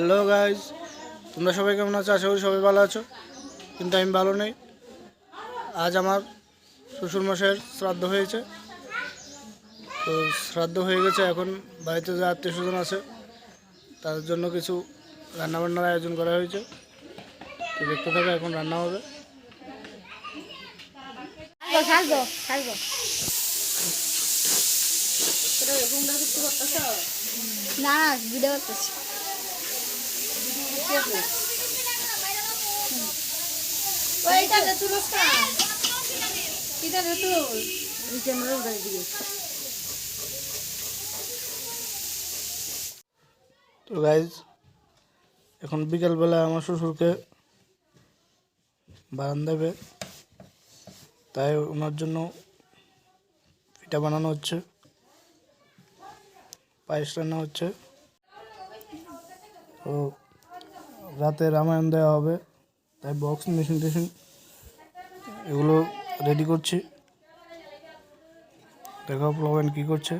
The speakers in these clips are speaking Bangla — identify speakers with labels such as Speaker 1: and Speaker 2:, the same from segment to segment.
Speaker 1: হ্যালো গাইজ তোমরা সবাই কেমন আছো? আশা করি সবাই ভালো আছো। কিন্তু আমি ভালো নেই। আজ আমার শ্বশুরমশাইয়ের শ্রাদ্ধ হয়েছে। তো শ্রাদ্ধ হয়ে গেছে এখন। বাড়িতে যে আত্মীয় স্বজন আছে তাদের জন্য কিছু রান্নাবান্নার আয়োজন করা হয়েছে। তো দেখতে থাকো, এখন রান্না হবে।
Speaker 2: না, ভিডিও করতেছি।
Speaker 3: ওইটা দে তুই নস্কা কিটা দে তুই
Speaker 1: তো গাইজ এখন বিকেলবেলা আমার শ্বশুরকে বারান দেবে। তাই ওনার জন্য পিঠা বানানো হচ্ছে। পায়েস রান্না হচ্ছে। তো রাতে রামায়ণ দেওয়া হবে, তাই বক্স মেশিন টেশিন এগুলো রেডি করছি। দেখো প্লবেন কী করছে।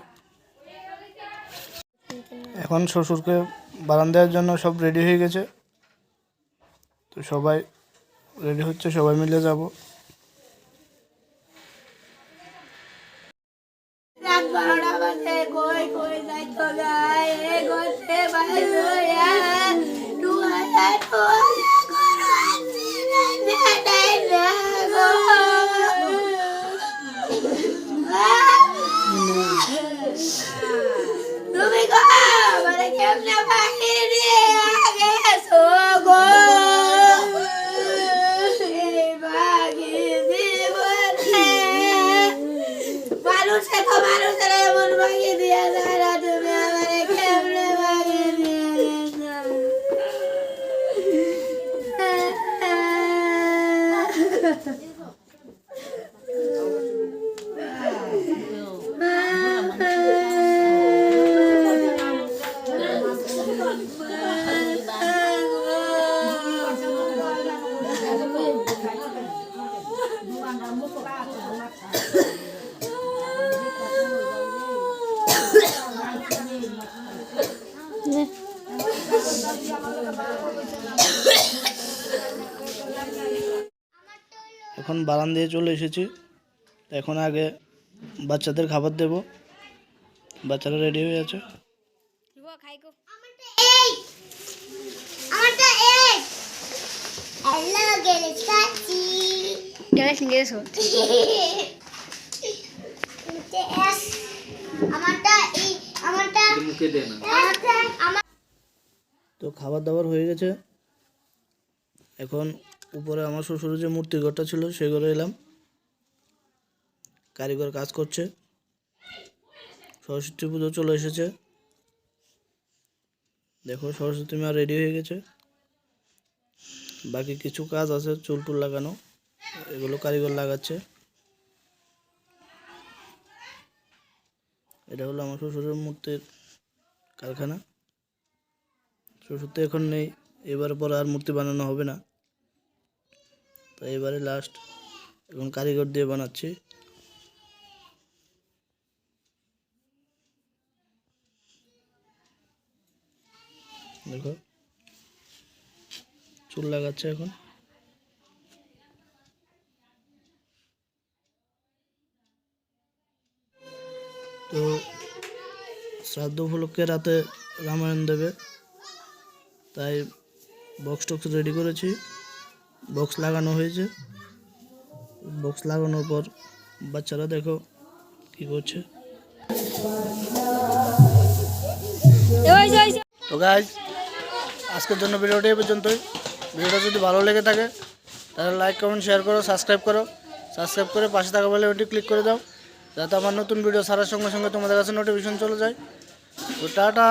Speaker 1: এখন শ্বশুরকে বারান দেওয়ার জন্য সব রেডি হয়ে গেছে। তো সবাই রেডি হচ্ছে, সবাই মিলে যাব।
Speaker 3: Deadpool. Dikkat et.
Speaker 1: এখন বারান দিয়ে চলে এসেছি। তো এখন আগে বাচ্চাদের খাবার দেব। বাচ্চারা রেডি হয়ে আছে। তো খাবার দাবার হয়ে গেছে। এখন উপরে আমার শ্বশুরের যে মূর্তি ঘরটা ছিল, সে ঘরে এলাম। কারিগর কাজ করছে। সরস্বতী পুজো চলে এসেছে। দেখো, সরস্বতী মা রেডি হয়ে গেছে। বাকি কিছু কাজ আছে, চুল টুল লাগানো। এগুলো কারিগর লাগাচ্ছে। এটা হলো আমার শ্বশুরের মূর্তির কারখানা। শ্বশুর তো এখন নেই, এবার পর আর মূর্তি বানানো হবে না। তো এবারে লাস্ট এখন কারিগর দিয়ে বানাচ্ছি। দেখো, চুল লাগাচ্ছে এখন। তো শ্রাদ্ধ উপলক্ষে রাতে রামায়ণ দেবে, তাই বক্স টক্স রেডি করেছি। বক্স লাগানো হয়েছে। বক্স লাগানোর পর বাচ্চারা দেখো কি করছে। তো গাইজ আজকের জন্য ভিডিওটি এই পর্যন্তই। ভিডিওটা যদি ভালো লেগে থাকে, তাহলে লাইক কমেন্ট শেয়ার করো সাবস্ক্রাইব করো। সাবস্ক্রাইব করে পাশে থাকা বলে ওটি ক্লিক করে দাও, যাতে আমার নতুন ভিডিও সারার সঙ্গে সঙ্গে তোমাদের কাছে নোটিফিকেশন চলে যায়। তো টাটা!